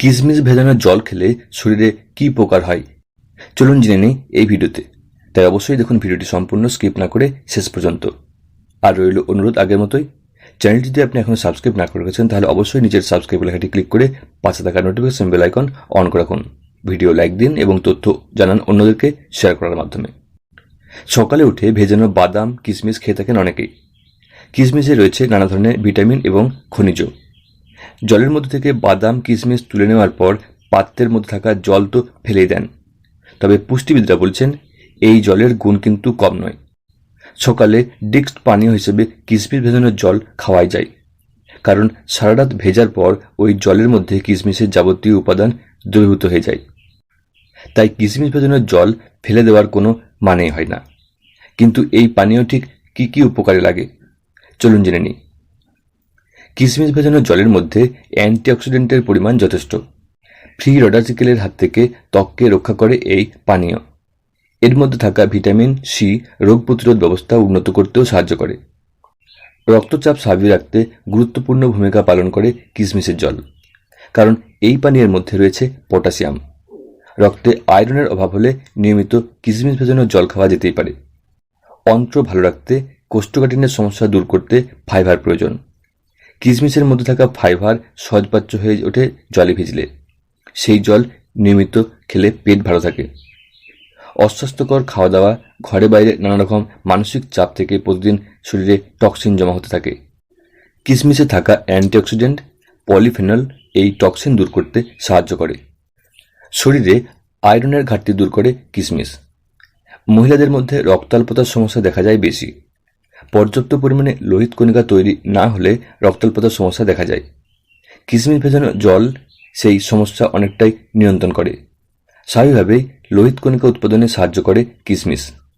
কিশমিশ ভেজানো জল খেলে শরীরে কী উপকার হয়? চলুন জেনে নিই এই ভিডিওতে। তাই অবশ্যই দেখুন ভিডিওটি সম্পূর্ণ স্কিপ না করে শেষ পর্যন্ত। আর রইল অনুরোধ আগের মতোই, চ্যানেলটি যদি আপনি এখনও সাবস্ক্রাইব না করে রেখেছেন তাহলে অবশ্যই নিজের সাবস্ক্রাইব লেখাটি ক্লিক করে পাশে থাকা নোটিফিকেশন বেল আইকন অন করে রাখুন। ভিডিও লাইক দিন এবং তথ্য জানান অন্যদেরকে শেয়ার করার মাধ্যমে। সকালে উঠে ভেজানো বাদাম কিশমিশ খেয়ে থাকেন অনেকেই। কিশমিশে রয়েছে নানা ধরনের ভিটামিন এবং খনিজ। জলের মধ্যে থেকে বাদাম কিশমিশ তুলে নেওয়ার পর পাত্রের মধ্যে থাকা জল তো ফেলেই দেন। তবে পুষ্টিবিদরা বলছেন, এই জলের গুণ কিন্তু কম নয়। সকালে ডিক্সড পানীয় হিসেবে কিশমিশ ভেজানোর জল খাওয়াই যায়। কারণ সারা রাত ভেজার পর ওই জলের মধ্যে কিশমিশের যাবতীয় উপাদান দ্রবীভূত হয়ে যায়। তাই কিশমিশ ভেজানোর জল ফেলে দেওয়ার কোনো মানেই হয় না। কিন্তু এই পানীয় ঠিক কী কী উপকারে লাগে? চলুন জেনে নিই। কিশমিশ ভেজানো জলের মধ্যে অ্যান্টিঅক্সিডেন্টের পরিমাণ যথেষ্ট। ফ্রি রডার্সিকেলের হাত থেকে ত্বককে রক্ষা করে এই পানীয়। এর মধ্যে থাকা ভিটামিন সি রোগ প্রতিরোধ ব্যবস্থা উন্নত করতেও সাহায্য করে। রক্তচাপ স্বাভাবিক রাখতে গুরুত্বপূর্ণ ভূমিকা পালন করে কিশমিশের জল। কারণ এই পানীয়ের মধ্যে রয়েছে পটাশিয়াম। রক্তে আয়রনের অভাব হলে নিয়মিত কিশমিশ ভেজানো জল খাওয়া যেতেই পারে। অন্ত্র ভালো রাখতে কোষ্ঠকাঠিন্যের সমস্যা দূর করতে ফাইবার প্রয়োজন। কিশমিশের মধ্যে থাকা ফাইবার সহজপাচ্য হয়ে ওঠে জলে ভিজলে। সেই জল নিয়মিত খেলে পেট ভালো থাকে। অস্বাস্থ্যকর খাওয়া দাওয়া ঘরে বাইরে নানা রকম মানসিক চাপ থেকে প্রতিদিন শরীরে টক্সিন জমা হতে থাকে। কিশমিশে থাকা অ্যান্টিঅক্সিডেন্ট, পলিফেনল এই টক্সিন দূর করতে সাহায্য করে। শরীরে আয়রনের ঘাটতি দূর করে কিশমিশ মহিলাদের মধ্যে রক্তাল্পতার সমস্যা দেখা যায় বেশি। পর্যাপ্ত পরিমাণে লোহিত কণিকা তৈরি না হলে রক্তাল্পতার সমস্যা দেখা যায়। কিশমিশ ভেজানো জল সেই সমস্যা অনেকটাই নিয়ন্ত্রণ করে। স্বাভাবিকভাবেই লোহিত কণিকা উৎপাদনে সাহায্য করে কিশমিশ